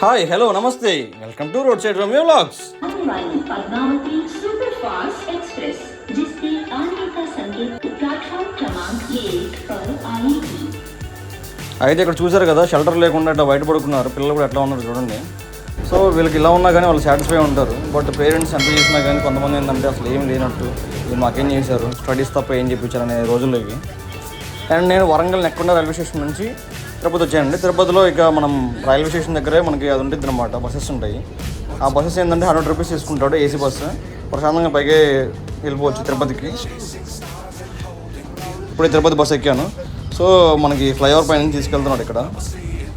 Hi hello నమస్తే. Welcome to roadside romeo vlogs అయితే ఇక్కడ చూసారు కదా షెల్టర్ లేకుండా అట్లా బయట పడుకున్నారు. పిల్లలు కూడా ఎట్లా ఉన్నారు చూడండి. సో వీళ్ళకి ఇలా ఉన్నా కానీ వాళ్ళు సాటిస్ఫై ఉంటారు. బట్ పేరెంట్స్ ఎంత చేసినా కానీ కొంతమంది ఏంటంటే అసలు ఏం లేనట్టు. వీళ్ళు మాకేం చేశారు? స్టడీస్ తప్ప ఏం చెప్పించారు అనే రోజుల్లోకి. అండ్ నేను వరంగల్ నెక్కుండా రైల్వే స్టేషన్ నుంచి తిరుపతి వచ్చాయండి. తిరుపతిలో ఇక మనం రైల్వే స్టేషన్ దగ్గరే మనకి అది ఉంటుంది అనమాట బస్సెస్ ఉంటాయి. ఆ బస్సెస్ ఏంటంటే హండ్రెడ్ రూపీస్ తీసుకుంటాడు ఏసీ బస్సు. ప్రశాంతంగా పైకే వెళ్ళిపోవచ్చు తిరుపతికి. ఇప్పుడే తిరుపతి బస్సు ఎక్కాను. సో మనకి ఫ్లైఓవర్ పైన తీసుకెళ్తున్నాడు ఇక్కడ.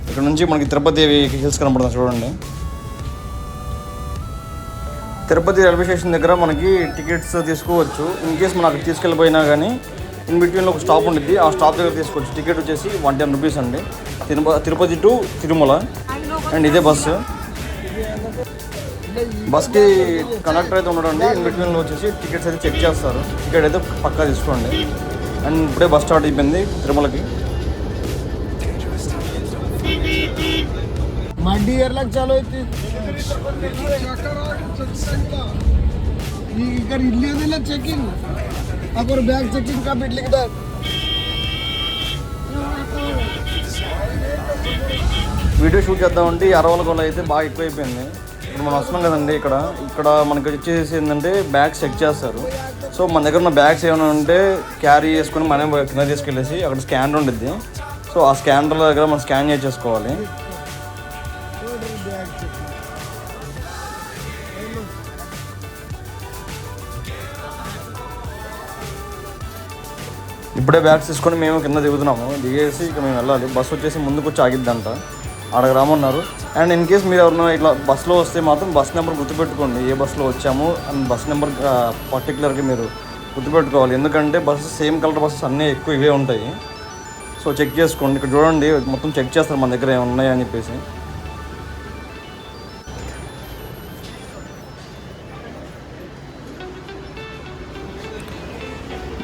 ఇక్కడ నుంచి మనకి తిరుపతి హిల్స్ కనపడుతుంది చూడండి. తిరుపతి రైల్వే స్టేషన్ దగ్గర మనకి టికెట్స్ తీసుకోవచ్చు. ఇన్ కేస్ మనం అక్కడ తీసుకెళ్ళిపోయినా కానీ ఇన్ బిట్వీన్లో ఒక స్టాప్ ఉండింది ఆ స్టాప్ దగ్గర తీసుకొచ్చి టికెట్ వచ్చేసి వన్ టెన్ రూపీస్ అండి. తిరుపతి టు తిరుమల. అండ్ ఇదే బస్సు బస్కి కండక్టర్ అయితే ఉండడండి ఇన్ బిట్వీన్లో వచ్చేసి టికెట్స్ అయితే చెక్ చేస్తారు. టికెట్ అయితే పక్కా తీసుకోండి. అండ్ ఇప్పుడే బస్ స్టార్ట్ అయిపోయింది తిరుమలకి. చాలు ఇక్కడ ఇల్లు చెక్కింది అప్పుడు బ్యాగ్ बैग ఇంకా का వీడియో షూట్ చేద్దామంటే అరవల గోళ అయితే బాగా ఎక్కువైపోయింది. ఇప్పుడు మనం వస్తున్నాం కదండి ఇక్కడ. ఇక్కడ మనకి వచ్చేసి ఏంటంటే బ్యాగ్స్ చెక్ చేస్తారు. సో మన దగ్గర ఉన్న బ్యాగ్స్ ఏమైనా ఉంటే క్యారీ చేసుకొని మనమే కింద తీసుకెళ్ళేసి అక్కడ స్కానర్ ఉండిద్ది. సో ఆ స్కానర్ దగ్గర మనం స్కాన్ చేసేసుకోవాలి. ఇప్పుడే బ్యాగ్స్ తీసుకొని మేము కింద దిగుతున్నాము. దిగేసి ఇక మేము వెళ్ళాలి. బస్సు వచ్చేసి ముందుకు వచ్చి ఆగిద్దంట. అక్కడికి రామన్నారు. అండ్ ఇన్ కేస్ మీరు ఎవరైనా ఇట్లా బస్సులో వస్తే మాత్రం బస్ నెంబర్ గుర్తుపెట్టుకోండి. ఏ బస్సులో వచ్చాము అండ్ బస్ నెంబర్ పర్టికులర్గా మీరు గుర్తుపెట్టుకోవాలి. ఎందుకంటే బస్సు సేమ్ కలర్ బస్సెస్ అన్నీ ఎక్కువ ఇవే ఉంటాయి. సో చెక్ చేసుకోండి. ఇక్కడ చూడండి మొత్తం చెక్ చేస్తారు మన దగ్గర ఏమి ఉన్నాయని చెప్పేసి.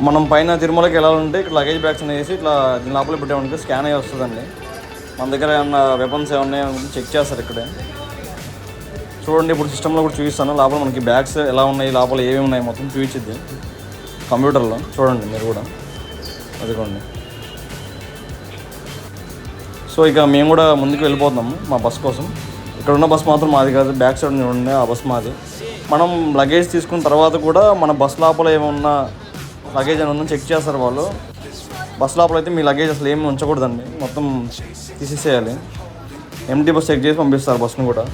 మనం పైన తిరుమలకి వెళ్ళాలంటే ఇక్కడ లగేజ్ బ్యాగ్స్ అనేసి ఇట్లా దీని లోపల పెట్టామంటే స్కాన్ అయ్యి వస్తుందండి. మన దగ్గర ఏమన్నా వెపన్స్ ఏమన్నా చెక్ చేస్తారు ఇక్కడే. చూడండి ఇప్పుడు సిస్టంలో కూడా చూపిస్తాను. లోపల మనకి బ్యాగ్స్ ఎలా ఉన్నాయి లోపల ఏమేమి ఉన్నాయి మొత్తం చూపించిద్ది. కంప్యూటర్లో చూడండి మీరు కూడా. అదిగోండి. సో ఇక మేము కూడా ముందుకు వెళ్ళిపోతున్నాము మా బస్ కోసం. ఇక్కడ ఉన్న బస్ మాత్రం మాది కాదు బ్యాక్ సైడ్ చూడండి ఆ బస్ మాది. మనం లగేజ్ తీసుకున్న తర్వాత కూడా మన బస్ లోపల ఏమన్నా లగేజ్ అని ఉందని చెక్ చేస్తారు వాళ్ళు. బస్ లోపల అయితే మీ లగేజ్ అసలు ఏమి ఉంచకూడదండి. మొత్తం తీసేసేయాలి. ఎంటీ బస్ చెక్ చేసి పంపిస్తారు బస్ను కూడా.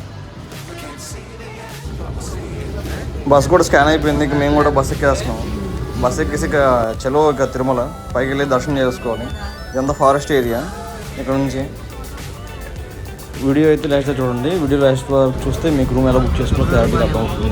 బస్ కూడా స్కాన్ అయిపోయింది. ఇక మేము కూడా బస్ ఎక్కేస్తున్నాం. బస్ ఎక్కేసి ఇక చలో ఇక తిరుమల పైకి వెళ్ళి దర్శనం చేసుకోవాలి. ఇదంతా ఫారెస్ట్ ఏరియా ఇక్కడ నుంచి వీడియో అయితే లాస్ట్ చూడండి. వీడియో లాస్ట్ వరకు చూస్తే మీకు రూమ్ ఎలా బుక్ చేసుకోవాలో క్లారిటీ అర్థమవుతుంది.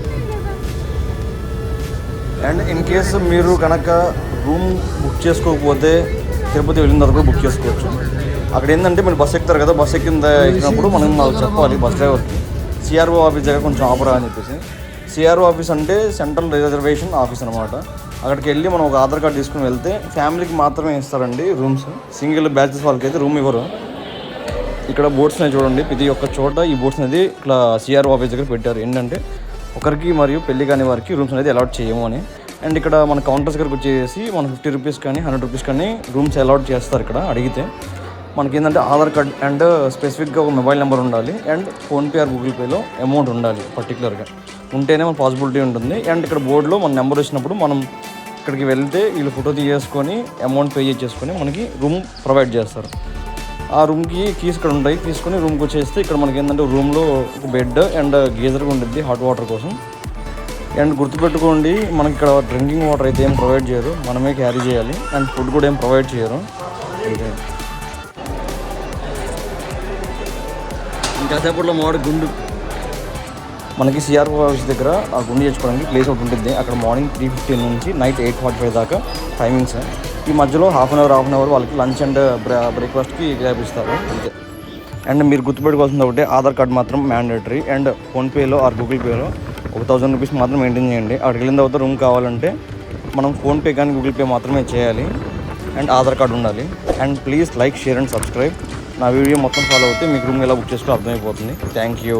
అండ్ ఇన్ కేసు మీరు కనుక రూమ్ బుక్ చేసుకోకపోతే తిరుపతి వెళ్ళిన తర్వాత కూడా బుక్ చేసుకోవచ్చు. అక్కడ ఏంటంటే మీరు బస్సు ఎక్కుతారు కదా బస్ ఎక్కిన ఎక్కినప్పుడు మనం మాకు చెప్పాలి బస్ డ్రైవర్కి. సిఆర్ఓ ఆఫీస్ దగ్గర కొంచెం ఆపరా అని చెప్పేసి. సిఆర్ఓ ఆఫీస్ అంటే సెంట్రల్ రిజర్వేషన్ ఆఫీస్ అనమాట అక్కడికి వెళ్ళి మనం ఒక ఆధార్ కార్డు తీసుకుని వెళ్తే ఫ్యామిలీకి మాత్రమే ఇస్తారండి రూమ్స్. సింగిల్ బ్యాచెస్ వాళ్ళకి అయితే రూమ్ ఇవ్వరు. ఇక్కడ బోట్స్ అనేవి చూడండి. ప్రతి ఒక్క చోట ఈ బోట్స్ అనేది ఇట్లా సిఆర్ఓ ఆఫీస్ దగ్గర పెట్టారు. ఏంటంటే ఒకరికి మరియు పెళ్ళి కాని వారికి రూమ్స్ అనేది అలాట్ చేయము అని. అండ్ ఇక్కడ మన కౌంటర్స్ దగ్గరకు వచ్చేసి మన ఫిఫ్టీ రూపీస్ కానీ హండ్రెడ్ రూపీస్ కానీ రూమ్స్ అలాట్ చేస్తారు ఇక్కడ అడిగితే. మనకి ఏంటంటే ఆధార్ కార్డ్ అండ్ స్పెసిఫిక్గా ఒక మొబైల్ నెంబర్ ఉండాలి అండ్ ఫోన్పే ఆర్ గూగుల్ పేలో అమౌంట్ ఉండాలి పర్టికులర్గా ఉంటేనే మన పాసిబిలిటీ ఉంటుంది. అండ్ ఇక్కడ బోర్డులో మన నెంబర్ వచ్చినప్పుడు మనం ఇక్కడికి వెళ్తే వీళ్ళు ఫోటో తీసేసుకొని అమౌంట్ పే చేసుకొని మనకి రూమ్ ప్రొవైడ్ చేస్తారు. ఆ రూమ్కి కీస్ ఇక్కడ ఉంటాయి. తీసుకొని రూమ్కి వచ్చేస్తే ఇక్కడ మనకి ఏంటంటే రూమ్లో ఒక బెడ్ అండ్ గీజర్ ఉంటుంది హాట్ వాటర్ కోసం. అండ్ గుర్తుపెట్టుకోండి మనకి ఇక్కడ డ్రింకింగ్ వాటర్ అయితే ఏం ప్రొవైడ్ చేయరు. మనమే క్యారీ చేయాలి. అండ్ ఫుడ్ కూడా ఏం ప్రొవైడ్ చేయరు. అంతే. ఇంకాసేపట్లో మామిడి గుండు. మనకి సిఆర్ఓ ఆఫీస్ దగ్గర ఆ గుండు చేసుకోవడానికి ప్లేస్ ఒకటి ఉంటుంది. అక్కడ మార్నింగ్ త్రీ ఫిఫ్టీన్ నుంచి night eight forty five timings timings ఈ మధ్యలో half an hour half an hour వాళ్ళకి లంచ్ అండ్ బ్రేక్ఫాస్ట్కి గ్యాప్ ఇస్తారు. అంతే. అండ్ మీరు గుర్తుపెట్టుకోవాల్సింది ఒకటి ఆధార్ కార్డ్ మాత్రం మ్యాండేటరీ అండ్ ఫోన్పేలో ఆర్ గూగుల్ పేలో ఒక థౌజండ్ రూపీస్ మాత్రం మెయింటైన్ చేయండి. అక్కడికి వెళ్ళిన తర్వాత రూమ్ కావాలంటే మనం ఫోన్పే కానీ గూగుల్ పే మాత్రమే చేయాలి. అండ్ ఆధార్ కార్డు ఉండాలి. And please like share and subscribe నా వీడియో మొత్తం ఫాలో అవుతే మీకు రూమ్ ఎలా బుక్ చేసుకో అర్థమైపోతుంది. Thank you